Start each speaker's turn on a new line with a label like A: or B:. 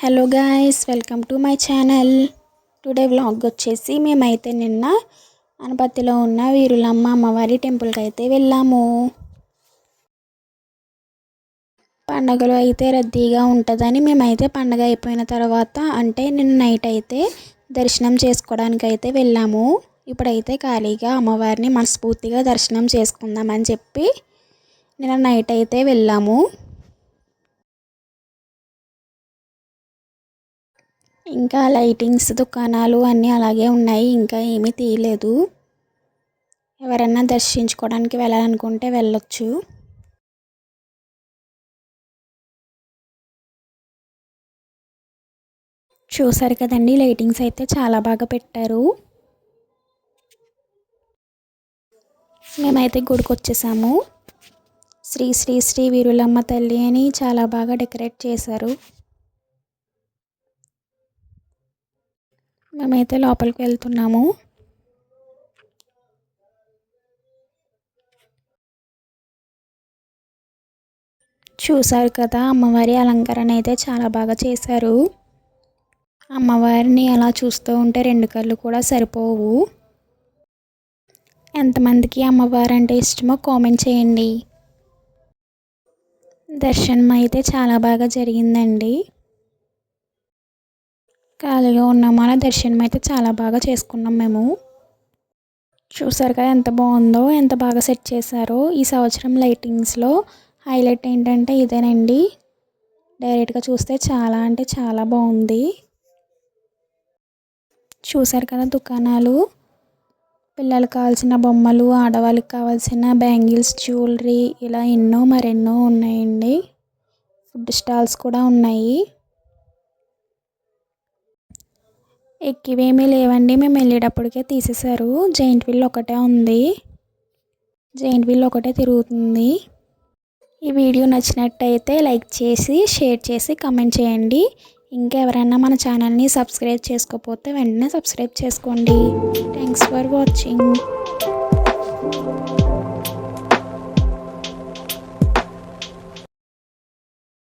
A: Hello guys welcome to my channel. Today vlog వచ్చేసి మేమైతే నిన్న అనుపతిలో ఉన్న వీరులమ్మ అమ్మవారి టెంపుల్కి అయితే వెళ్ళాము. పండగలు అయితే రద్దీగా ఉంటుందని మేమైతే పండగ అయిపోయిన తర్వాత అంటే నిన్న నైట్ అయితే దర్శనం చేసుకోవడానికి అయితే వెళ్ళాము. ఇప్పుడైతే ఖాళీగా అమ్మవారిని మనస్ఫూర్తిగా దర్శనం చేసుకుందామని చెప్పి నిన్న నైట్ అయితే వెళ్ళాము. ఇంకా లైటింగ్స్ దుకాణాలు అన్నీ అలాగే ఉన్నాయి. ఇంకా ఏమీ తీయలేదు. ఎవరన్నా దర్శించుకోవడానికి వెళ్ళాలనుకుంటే వెళ్ళొచ్చు. చూసారు కదండి లైటింగ్స్ అయితే చాలా బాగా పెట్టారు. మేమైతే గుడికి వచ్చేసాము శ్రీ శ్రీ శ్రీ వీరులమ్మ తల్లి అని చాలా బాగా డెకరేట్ చేశారు. మేమైతే లోపలికి వెళ్తున్నాము. చూశారు కదా అమ్మవారి అలంకరణ అయితే చాలా బాగా చేశారు. అమ్మవారిని అలా చూస్తూ ఉంటే రెండు కళ్ళు కూడా సరిపోవు. ఎంతమందికి అమ్మవారు అంటే ఇష్టమో కామెంట్ చేయండి. దర్శనం అయితే చాలా బాగా జరిగిందండి. ఖాళీగా ఉన్నాము అలా దర్శనం అయితే చాలా బాగా చేసుకున్నాం మేము. చూసారు కదా ఎంత బాగుందో ఎంత బాగా సెట్ చేశారో ఈ సంవత్సరం లైటింగ్స్లో. హైలైట్ ఏంటంటే ఇదేనండి. డైరెక్ట్గా చూస్తే చాలా అంటే చాలా బాగుంది. చూసారు కదా దుకాణాలు. పిల్లలకు కావాల్సిన బొమ్మలు ఆడవాళ్ళకి కావాల్సిన బ్యాంగిల్స్ జ్యువెలరీ ఇలా ఎన్నో మరెన్నో ఉన్నాయండి. ఫుడ్ స్టాల్స్ కూడా ఉన్నాయి. ఎక్కివేమీ లేవండి. మేము వెళ్ళేటప్పటికే తీసేశారు. జైంట్ వీల్ ఒకటే ఉంది. జైంట్ వీల్ ఒకటే తిరుగుతుంది. ఈ వీడియో నచ్చినట్టయితే లైక్ చేసి షేర్ చేసి కమెంట్ చేయండి. ఇంకా ఎవరైనా మన ఛానల్ని సబ్స్క్రైబ్ చేసుకోకపోతే వెంటనే సబ్స్క్రైబ్ చేసుకోండి. Thanks for watching.